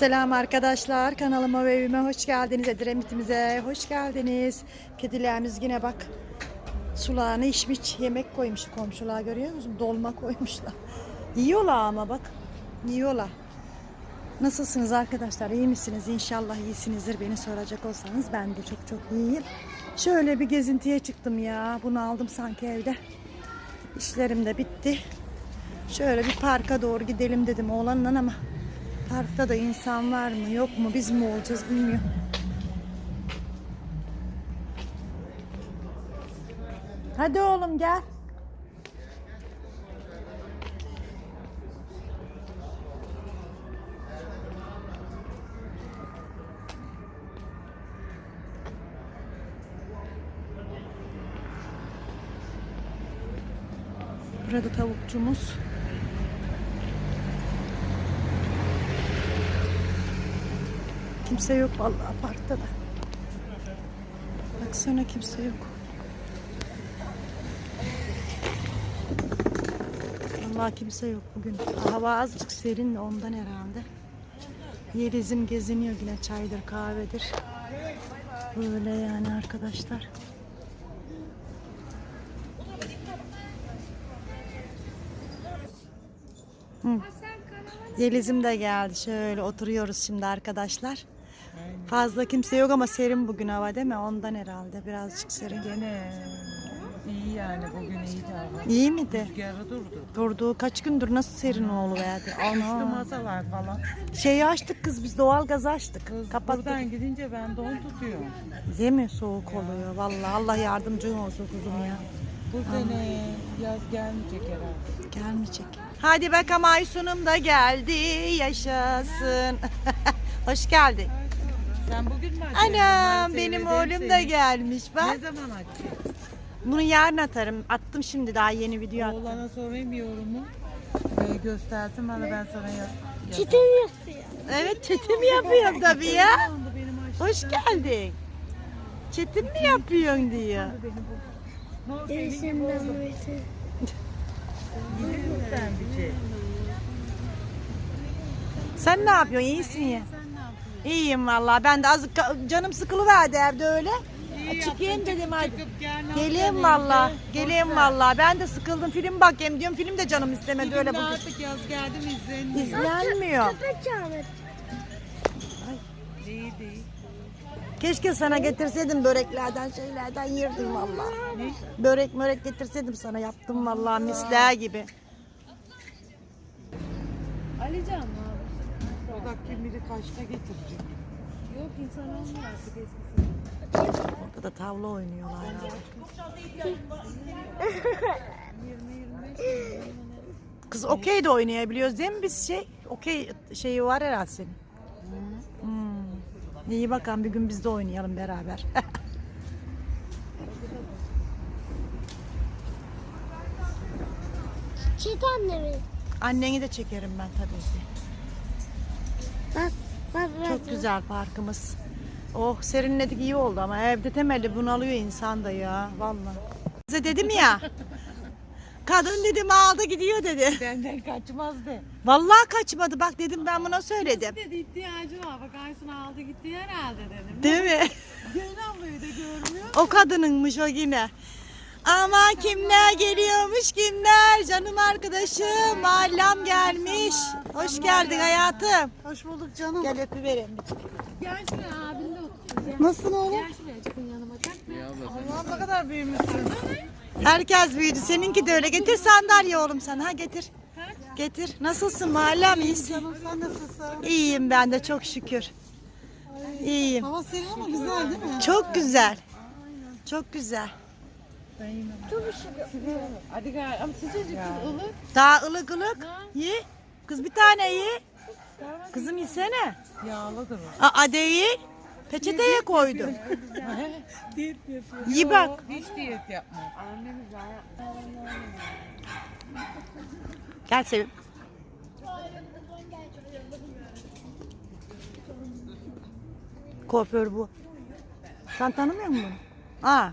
Selam arkadaşlar. Kanalıma ve evime hoş geldiniz. Edremitimize hoş geldiniz. Kedilerimiz yine bak sulağını içmiş. Yemek koymuş komşular görüyor musun? Dolma koymuşlar. Yiyorlar ama bak. Yiyorlar. Nasılsınız arkadaşlar? İyi misiniz? İnşallah iyisinizdir. Beni soracak olsanız ben de çok çok iyiyim. Şöyle bir gezintiye çıktım ya. Bunu aldım sanki evde. İşlerim de bitti. Şöyle bir parka doğru gidelim dedim oğlanla ama parkta da insan var mı yok mu biz mi olacağız bilmiyorum. Hadi oğlum gel. Burada tavukçumuz. Kimse yok vallahi parkta da. Baksana kimse yok. Vallahi kimse yok bugün. Hava azıcık serin ondan herhalde. Yelizim geziniyor yine çaydır kahvedir. Böyle yani arkadaşlar. Hı. Yelizim de geldi. Şöyle oturuyoruz şimdi arkadaşlar. Fazla kimse yok ama serin bugün hava değil mi? Ondan herhalde birazcık serin. Gene iyi yani bugün iyiydi hava. İyi miydi? Rüzgarı durdu. Durduğu kaç gündür nasıl serin oluverdi? Düştü Ana. masalar falan. Şeyi açtık kız biz doğal gaz açtık. Kız Kapattık. buradan gidince ben don tutuyorum. Değil mi? Soğuk oluyor. Vallahi Allah yardımcın olsun kuzum ya. Bu sene yaz gelmeyecek herhalde. Gelmeyecek. Hadi bakalım Aysun'um da geldi. Yaşasın. Hoş geldin. Sen bugün mü açıyorsun? Anam Ben benim oğlum da seni. gelmiş Ne bak. zaman açıyorsun? Bunu yarın atarım. Attım şimdi daha yeni video attım. Oğlana sorayım yorumu. Ee, göstersin bana ben sana yaz. Çitin yapıyor. Evet çetim yapıyorum tabii ya. Yandı benim aşkım. Hoş geldin. Çetim mi yapıyorsun diyor. Ne oldu senin gibi Değişimden oldu? böyle. Yedin mi sen bir şey? Sen ne yapıyorsun? İyisin ya. İyiyim vallahi. Ben de az canım sıkılıverdi evde öyle. İyi Çıkayım yaptın, dedim hadi. Geleyim valla. Geleyim valla. Ben de sıkıldım. Film bakayım diyorum. Film de canım istemedi Film öyle bugün. artık yaz geldi mi izlenmiyor. İzlenmiyor. Köpek çağırır. Değil değil. Keşke sana getirseydim böreklerden şeylerden yerdim valla. Börek mörek getirseydim sana yaptım valla misler gibi. Alican mı abi? O da kim bilir kaçta getirecek. Yok insan olmuyor artık eskisi. Orada da tavla oynuyorlar ya. 20-25 Kız okey de oynayabiliyoruz değil mi biz şey? Okey şeyi var herhalde senin. Hmm. İyi bakalım bir gün biz de oynayalım beraber. Çit annemi. Anneni de çekerim ben tabii ki. Bak bak bak. Çok güzel parkımız. Oh serinledik iyi oldu ama evde temelli bunalıyor insan da ya vallahi. Size dedim ya. Kadın dedim aldı gidiyor dedi. Benden kaçmaz de. Vallahi kaçmadı bak dedim ben buna söyledim. dedi ihtiyacı var. Bak Aysun aldı gitti herhalde dedim. Değil mi? Gelin ablayı da görmüyor. O kadınınmış o yine. Ama kimler geliyormuş kimler? Canım arkadaşım mahallem gelmiş. Hoş geldin hayatım. Hoş bulduk canım. Gel öpüvereyim. Gel şuraya abinle otur. Nasılsın oğlum? Gel şuraya çıkın yanıma. Allah'ım ne kadar büyümüşsün. Herkes büyüdü. Seninki de öyle. Getir sandalye oğlum sen. Ha getir. Getir. Nasılsın mahallem iyisin? Canım sen nasılsın? İyiyim ben de çok şükür. İyiyim. Hava serin ama güzel değil mi? Çok güzel. Çok güzel. Hadi gel. Ama sıcacık kız ılık. Daha ılık ılık. Ye. Kız bir tane ye. Kızım yesene. Yağlıdır o. Aa değil. Peçeteye koydum. Diyet yapıyor. İyi bak. Hiç diyet yapma. Annemiz Gel Sevim. Kuaför bu. Sen tanımıyor musun bunu? Aa.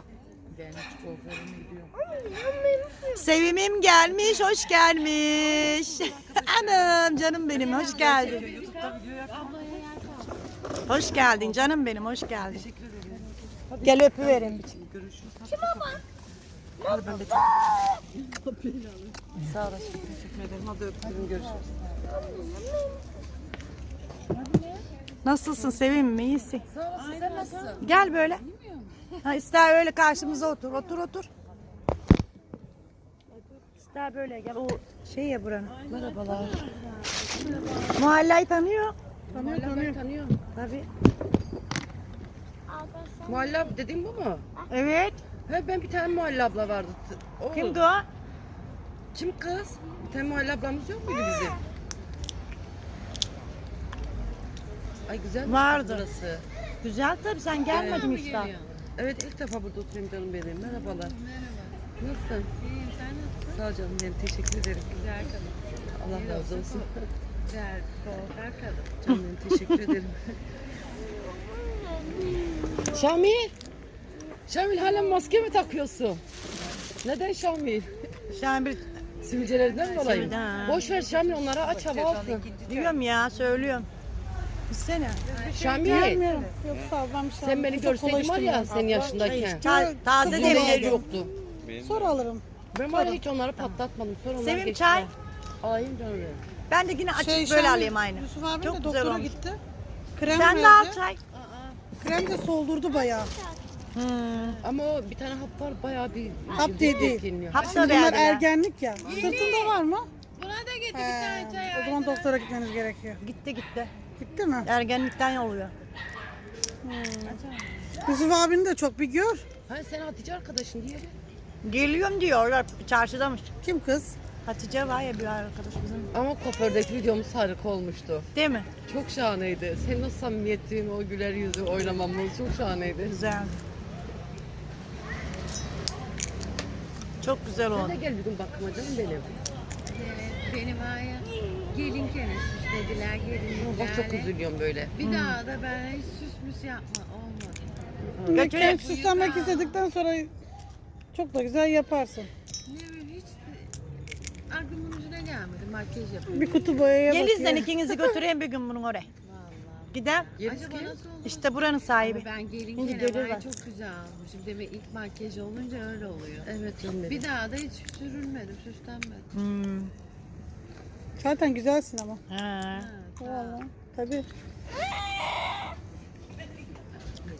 Ben hiç kuaförüme gidiyorum. Sevimim gelmiş, hoş gelmiş. Anam canım benim, hoş geldin. Hoş geldin canım benim, hoş geldin. Gel öpüverim. Sağ olasın. Teşekkür ederim. Hadi öptüm. Görüşürüz. Nasılsın Sevim mi? İyisin. Sağ olasın. Sen nasılsın? Gel böyle. Ha, ister öyle karşımıza otur. Otur otur. İster böyle gel. O şey ya buranın. Merhabalar. Mahalleyi tanıyor. Tanıyor tanıyor. Tanıyor. Tabii. Muhalle abla dediğin bu mu? Evet. He ben bir tane Muhalle abla vardı. O. Kimdi o? Kim kız? Bir tane Muhalle ablamız yok muydu bizim? Ay güzel Vardı. burası. Güzel tabii sen gelmedin işte. Evet ilk defa burada oturuyorum canım benim. Merhabalar. Merhaba. Nasılsın? İyiyim sen nasılsın? Sağ ol canım benim. Teşekkür ederim. Güzel kadın. Allah razı olsun. Güzel. Güzel kadın. Canım benim teşekkür ederim. Şamil. Şamil hala maske mi takıyorsun? Neden Şamil? Sen bir Sivilcelerden dolayı. Ha. Boş ver Şamil onlara aç hava alsın. diyorum ya söylüyorum. Gitsene. Şamil Yok sağ ol ben bir şey sen beni görseydin var ya senin yaşındayken. Ta- taze demledim. yoktu. Sonra alırım. Ben var ya hiç onları patlatmadım. Sonra onlar Sevim, geçti. çay. Alayım canım benim. Ben de yine açık Şey, böyle Şamil, alayım aynı. Yusuf abi Çok de güzel doktora olmuş. gitti. Krem Sen verdi. de al çay. Krem de soldurdu bayağı. Hmm. Ama o bir tane hap var bayağı bir Hap dedi. etkileniyor. Hap da Şimdi bunlar verdiler. ergenlik ya. Sırtında var mı? Buna da getir bir tane çay. o zaman doktora gitmeniz gerekiyor. Gitti gitti. Gitti mi? Ergenlikten yolluyor. Yusuf abini de çok bir gör. Ha sen Hatice arkadaşın diye. Geliyorum diyorlar çarşıdamış. Kim kız? Hatice var ya bir arkadaşımızın. Ama kuafördeki videomuz harika olmuştu. Değil mi? Çok şahaneydi. Senin o samimiyetin, o güler yüzü, oynamamız çok şahaneydi. Güzel. Çok güzel Sen oldu. de gel bir gün bakıma canım benim. Evet, beni var ya gelinkene süslediler gelin Bak çok üzülüyorum böyle. Bir daha da ben hiç süs müs yapma olmadı. Götür. Krem süslenmek istedikten sonra çok da güzel yaparsın. Ne bileyim hiç de aklımın ucuna gelmedi makyaj yapayım. Bir kutu boyaya Gelizden bakayım. ikinizi götüreyim bir gün bunun oraya. Vallahi. Gidelim. Yeriz Acaba ki. nasıl olur? İşte buranın sahibi. Ben Şimdi gelinkene görürler. var çok güzel almışım. Demek ilk makyaj olunca öyle oluyor. Evet canım benim. Bir daha da hiç sürülmedim, süslenmedim. Hmm. Zaten güzelsin ama. Ha. Ha, Vallahi. Tabii.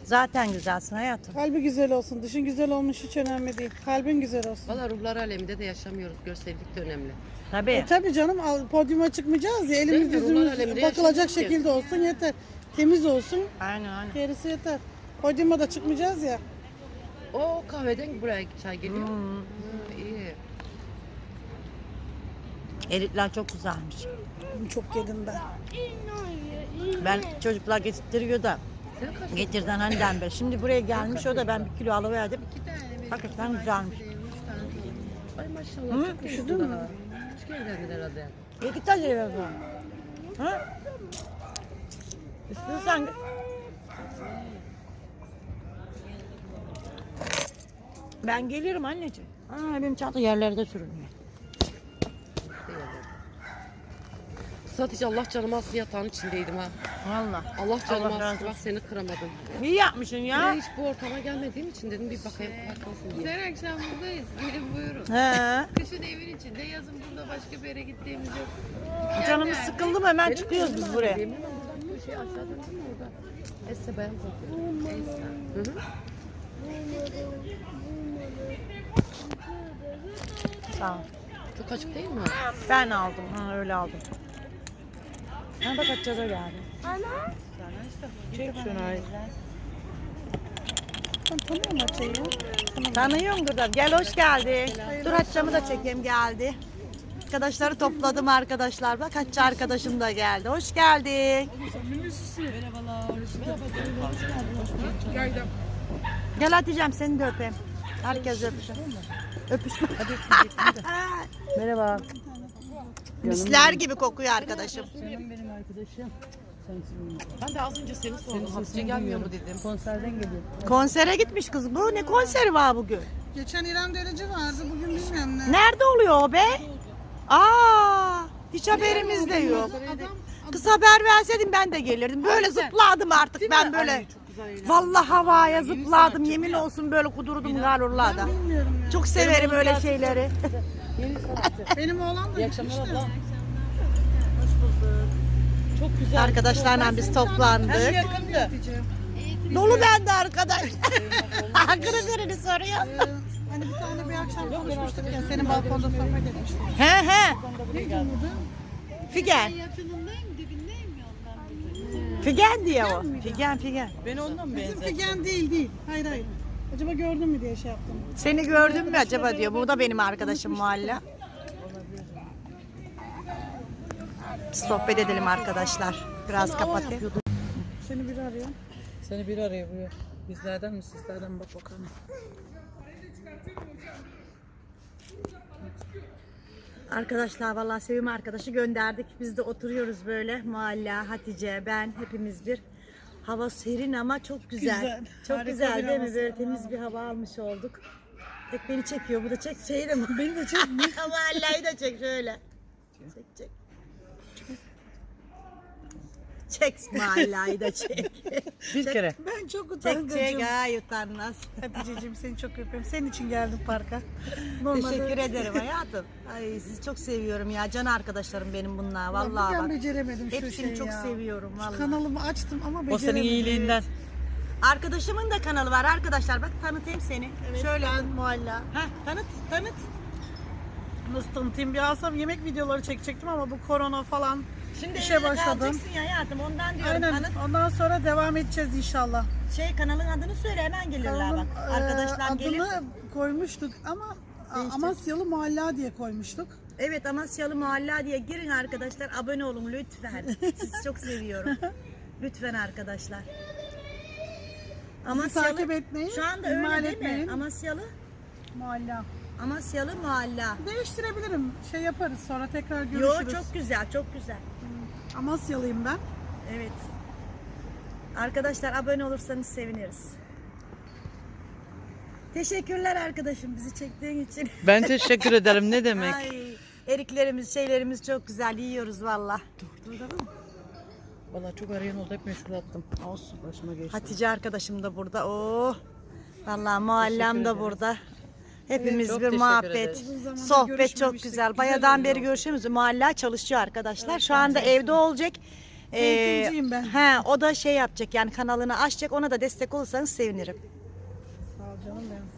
Zaten güzelsin hayatım. Kalbi güzel olsun. Dışın güzel olmuş hiç önemli değil. Kalbin güzel olsun. Valla ruhlar aleminde de yaşamıyoruz. Görsellik de önemli. Tabii. E tabii canım al- podyuma çıkmayacağız ya. Değil Elimiz mi? Ruhlar yüzümüz aleminde bakılacak yaşamıyoruz şekilde olsun yeter. Temiz olsun. Aynen aynen. Gerisi yeter. Podyuma da çıkmayacağız ya. O kahveden buraya çay geliyor. Hmm. Hı, iyi. Erikler çok güzelmiş. Çok yedim ben. Ben çocuklar getirtiyor da getirden haninden beri. Şimdi buraya gelmiş o da ben bir kilo alıverdim. Hakikaten güzelmiş. Ay maşallah Hı? çok Üşüdün mü? Küçük evlendin herhalde. İki tane yiyoruz o. Ha? İstiyorsan. Ben geliyorum anneciğim. Aa, benim çanta yerlerde sürünüyor. Hatice Allah canımı alsın yatağın içindeydim ha. Valla. Allah canımı Allah razı alsın bak seni kıramadım. İyi yapmışsın ya. de hiç bu ortama gelmediğim için dedim bir bakayım bakmasın diye. Her akşam buradayız. Gelin buyurun. He. Kışın evin içinde, yazın burada başka bir yere gittiğimiz yok. Canımız Nerede? sıkıldı mı hemen Benim çıkıyoruz kızım biz var, buraya. buradan bir şey aşağıdan değil mi orada? Esse bayan kokuyor. Neyse. Hı hı. Sağ ol. Çok açık değil mi? Ben aldım. Ha, öyle aldım. Ha bak Hatice'de geldi. Çek şunu. Sen tanıyor musun Hatice'yi? Tanıyorum Gırdap. Gel hoş geldin. Dur Hatice'mi da çekeyim geldi. Arkadaşları topladım arkadaşlar. Bak Hatice arkadaşım da geldi. Hoş geldin. Gel Hatice'm seni de öpeyim. Herkes öpüşür. Öpüşme. Merhaba. Misler gibi kokuyor arkadaşım. Ben de az önce seni sordum. Hatice gelmiyor mu dedim. Konsere gitmiş kız bu. Ne konseri var bugün? Geçen İrem Derece vardı. Bugün bilmiyorum ne. Nerede oluyor o be? Aa, hiç haberimiz de yok. Kız haber verseydin ben de gelirdim. Böyle zıpladım artık ben böyle. Vallahi havaya zıpladım. Yemin olsun böyle kudurdum. Bilmiyorum ya. Çok severim öyle şeyleri. Benim oğlan da İyi akşamlar gitmişti. abla. Çok güzel. Arkadaşlarla biz toplandık. yakındı. Dolu bende arkadaş. Hakkını verini soruyor. Ee, hani bir tane bir akşam konuşmuştuk ya senin balkonda sohbet etmiştik. He he. Ne konuda? Figen. Yakınındayım dibindeyim. Figen diye o. Figen Figen. Beni ondan mı Bizim benzer? figen değil değil. Hayır hayır. Acaba gördün mü diye şey yaptım. Seni gördün mü acaba diyor. Bu da benim arkadaşım Muhalla. Sohbet edelim arkadaşlar. Biraz kapatayım. Seni biri arıyor. Seni biri arıyor buyur. Bizlerden mi sizlerden mi bak bakalım. Arkadaşlar vallahi Sevim arkadaşı gönderdik. Biz de oturuyoruz böyle. Muhalla, Hatice, ben hepimiz bir. Hava serin ama çok güzel. Güzel. Çok Harika güzel bir değil mi? havası Böyle var. temiz bir hava almış olduk. Tek beni çekiyor. Bu da çek şeyi de? Beni de çek. Muhalla'yı da çek şöyle. Çek çek. Çek Muhalla'yı da çek. Bir kere. Ben çok çek utandırıcım. çek ay utanmaz. Haticeciğim seni çok öpüyorum. Senin için geldim parka. Normalde Teşekkür ederim hayatım. Ay sizi çok seviyorum ya. Can arkadaşlarım benim bunlar. Vallahi ben bak. beceremedim şu Hepsini şeyi çok ya. seviyorum vallahi. Kanalımı açtım ama O beceremedim. senin iyiliğinden. Arkadaşımın da kanalı var arkadaşlar. Bak tanıtayım seni. Evet, Şöyle. ben Mualla. Heh, tanıt tanıt. Nasıl tanıtayım? Bir alsam yemek videoları çekecektim ama bu korona falan Şimdi işe evde başladım. kalacaksın ya hayatım. Ondan diyorum Aynen. tanıt. Ondan sonra devam edeceğiz inşallah. Şey kanalın adını söyle hemen gelirler Kanalım, bak. e, Arkadaşlar adını gelir. koymuştuk ama. Amasyalı Mualla diye koymuştuk. Evet Amasyalı Muhalla diye girin arkadaşlar. Abone olun lütfen. Sizi çok seviyorum. Lütfen arkadaşlar. Bizi takip etmeyi Şu anda ihmal öyle değil etmeyin. mi? Amasyalı. Mualla. Amasyalı Muhalla. Değiştirebilirim. Şey yaparız sonra tekrar Yo görüşürüz. çok güzel çok güzel. Amasyalıyım ben. Evet. Arkadaşlar abone olursanız seviniriz. Teşekkürler arkadaşım bizi çektiğin için. Ben teşekkür ederim ne demek. Ay, eriklerimiz, şeylerimiz çok güzel yiyoruz valla. Vallahi çok arayan oldu hep meşgul attım. Olsun başıma geçti. Hatice arkadaşım da burada. Oh. Valla mahallem de burada. Hepimiz çok bir teşekkür muhabbet, ederiz. Uzun zamandır sohbet çok görüşmemiştik. güzel. Güzel Bayadan beri oluyor. görüşüyoruz. Mahalle çalışıyor arkadaşlar. Şu anda evde olacak. Ee, Eğitimciyim ben. He, o da şey yapacak yani kanalını açacak. Ona da destek olursanız sevinirim. Sağ ol canım benim.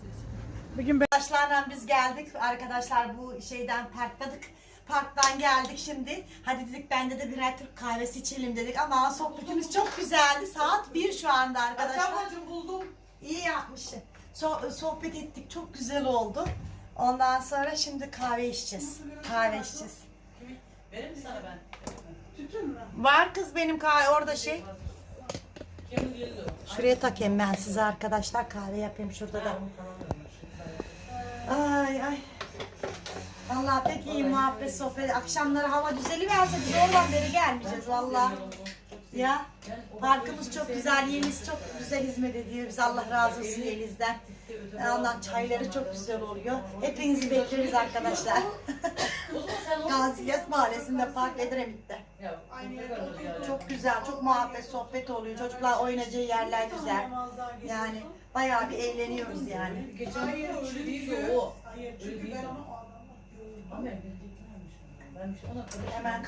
Bugün ben Arkadaşlarla biz geldik. Arkadaşlar bu şeyden parkladık. Parktan geldik şimdi. Hadi dedik bende de birer Türk kahvesi içelim dedik. Ama sohbetimiz çok güzeldi. Saat 1 şu anda arkadaşlar. buldum. İyi yapmışsın. So- sohbet ettik. Çok güzel oldu. Ondan sonra şimdi kahve içeceğiz. Kahve içeceğiz. Verir mi sana ben? tütün mü? Var kız benim kahve orada şey. Şuraya takayım ben size arkadaşlar. Kahve yapayım şurada da. Ay ay. Vallahi pek iyi muhabbet sohbet. Akşamları hava düzeli verse biz oradan beri gelmeyeceğiz vallahi. Ya parkımız çok güzel, Yeliz çok güzel hizmet ediyor. Biz Allah razı olsun Yeliz'den. Ondan çayları çok güzel oluyor. Hepinizi bekleriz arkadaşlar. Gaziyet Mahallesi'nde Park Edremit'te. Çok güzel, çok muhabbet, sohbet oluyor. Çocuklar oynayacağı yerler güzel. Yani bayağı bir eğleniyoruz yani. Hayır öyle değil o. Hayır çünkü ben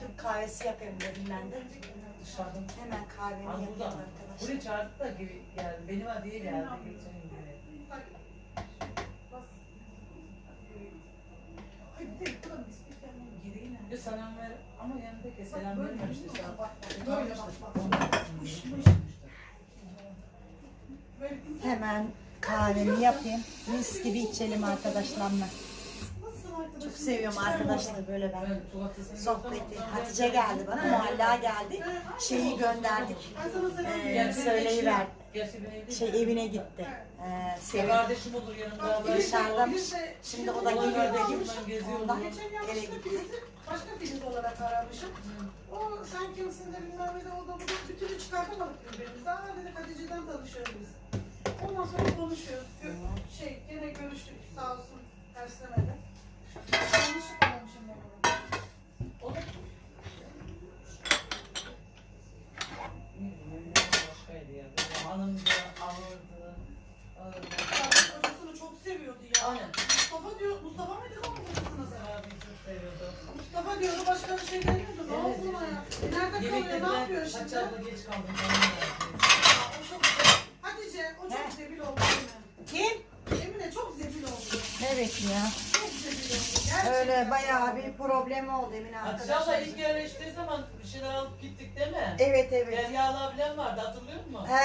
Türk kahvesi yapayım dedim ben de. Hemen kahvemi yapayım arkadaşlar. Buraya çağırdık da geri geldi. Benim adıya geldi. Geçen gün. Ya selam ver ama yanındaki selam vermemişti sana. Hemen kahvemi yapayım. Mis gibi içelim arkadaşlarla. Çok seviyorum arkadaşlar böyle ben. Sohbeti. Hatice geldi bana, Mualla geldi. Şeyi gönderdik. Ee, söyleyiver. Şey evine gitti. Ee, Sevin Kardeşim olur yanımda. Dışarıdamış. Şimdi o da geliyor. Ondan eve gitti. Başka Filiz olarak aramışım. O sen kimsin de bilmem ne de o da bu da bütünü çıkartamadık birbirimize. Aa dedik Hatice'den tanışıyoruz biz. Ondan sonra konuşuyoruz. Şey gene görüştük sağ olsun terslemedi. Mustafa diyordu başka bir şey demiyordu. Ne evet, oldu evet. ya? Nerede Yemek kalıyor? Ne yapıyor şimdi? Kaç abla geç kaldım. Hatice o çok He? zebil oldu. Kim? Emine çok zebil oldu. Evet ya. Öyle bayağı bir problem oldu Emine abla arkadaşlar. ilk yerleştiği zaman bir şeyler alıp gittik değil mi? Evet evet. Derya abilen vardı hatırlıyor musun? Ha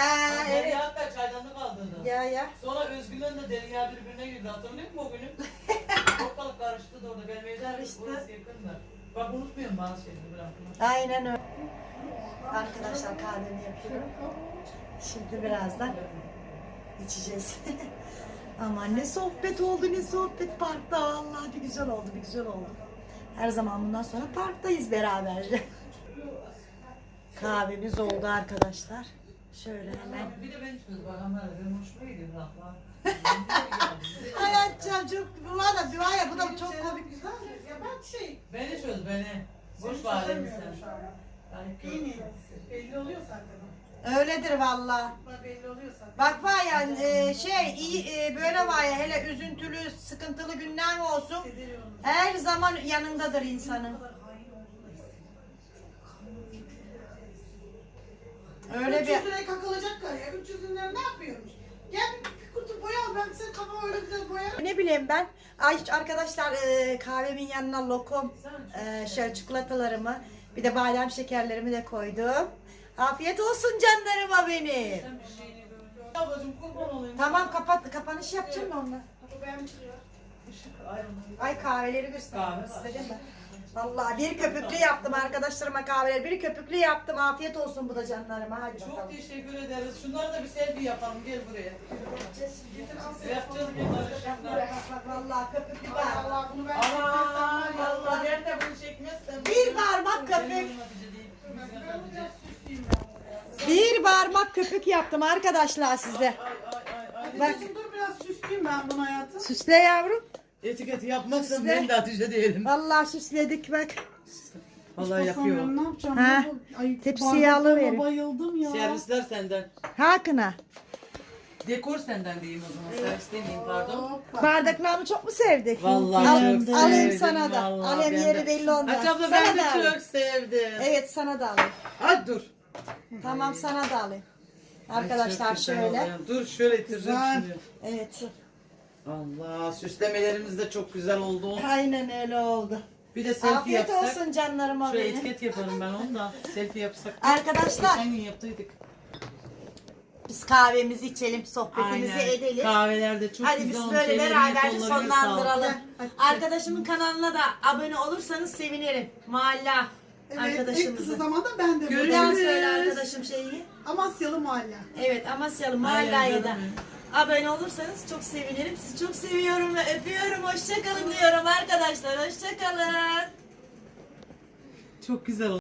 evet. Derya hatta çaydanlık aldırdı. Ya ya. Sonra Özgür'le de Derya birbirine girdi hatırlıyor musun o günü? Ortalık karıştı da orada benim evden Karıştı. burası yakındı. Bak unutmuyorum bazı şeyleri bıraktım. Aynen öyle. Arkadaşlar kahvemi yapıyorum. Şimdi birazdan içeceğiz. Aman ne sohbet oldu ne sohbet parkta vallahi bir güzel oldu bir güzel oldu. Her zaman bundan sonra parktayız beraberce. Kahvemiz oldu arkadaşlar. Şöyle hemen. Bir de beni çöz bak ama benim hoşuma gidiyor laflar. Hayatcığım çok bu var da var ya bu da çok komik. Güzel? Ya ben şey, Beni çöz beni. Boş çözemiyorum sen. Ben. Belli oluyor zaten. Öyledir valla. Bak belli oluyor zaten. Bak var ya e, şey iyi e, böyle var ya hele üzüntülü sıkıntılı günler olsun. Her zaman yanındadır insanın. Öyle 300 bir liraya kakılacak kar ya. 300 liraya ne yapıyormuş? Gel bir, kutu boya al. Ben senin kafama öyle güzel boyarım. ne bileyim ben. Ay arkadaşlar e, kahvemin yanına lokum, e, şöyle çikolatalarımı, bir de badem şekerlerimi de koydum. Afiyet olsun canlarıma benim. Kurban olayım. Tamam kapat kapanış yapacağım mı. Işık ayrılıyor. Ay kahveleri göstermek Kahve var. Vallahi bir köpüklü yaptım arkadaşlarıma kahveleri. Bir köpüklü yaptım. Afiyet olsun bu da canlarıma. Hadi Çok bakalım. teşekkür ederiz. Şunları da bir selfie yapalım. Gel buraya. Yapacağız Bak barışıklar. bak vallahi köpüklü var. Allah bunu ben Aman. Allah ben de bunu çekmezsem. Bir parmak köpük. Hatice değil. Hatice. Ben. Bir parmak köpük yaptım arkadaşlar size. Ay ay ay ay. Bak. Bak. Dur biraz süsleyeyim ben bunu hayatım. Süsle yavrum. Etiketi yapmazsam Süsle. ben de Hatice değilim. Vallahi süsledik bak. Vallahi yapıyor. Ben ne yapacağım? Ha, Ay, tepsiye bardaklarıma alıverin. Bayıldım ya. Servisler senden. Hakkına. Dekor senden diyeyim o zaman. Servis demeyeyim pardon. Bardaklarımı çok mu sevdik? Vallahi Al- çok Alayım sevdim, sana da. vallahi Alem ben yeri de. belli olmaz. Hatice abla Sana ben de da alayım. çok sevdim. Evet sana da alayım. Hadi dur. Tamam sana da alayım. Ay, Arkadaşlar şöyle. Dur şöyle ittireceğim Güzel. şimdi. Evet. Allah süslemelerimiz de çok güzel oldu. Aynen öyle oldu. Bir de selfie Afiyet yapsak. olsun canlarıma Şöyle benim. etiket yaparım ben onu da. Selfie yapsak. Arkadaşlar Geçen gün yaptıydık. biz kahvemizi içelim, sohbetimizi edelim. Kahveler de çok Hadi güzel biz olmuş. böyle Ellerine, kollarına sonlandıralım. Arkadaşımın kanalına da abone olursanız sevinirim. Mahalle Evet, en kısa arkadaşımızı. zamanda ben de daha buradayım. söyle arkadaşım şeyi. Amasyalı mahalle. Evet Amasyalı de canım. abone olursanız çok sevinirim. Sizi çok seviyorum ve öpüyorum. Hoşçakalın diyorum arkadaşlar. Hoşçakalın. Çok güzel oldu.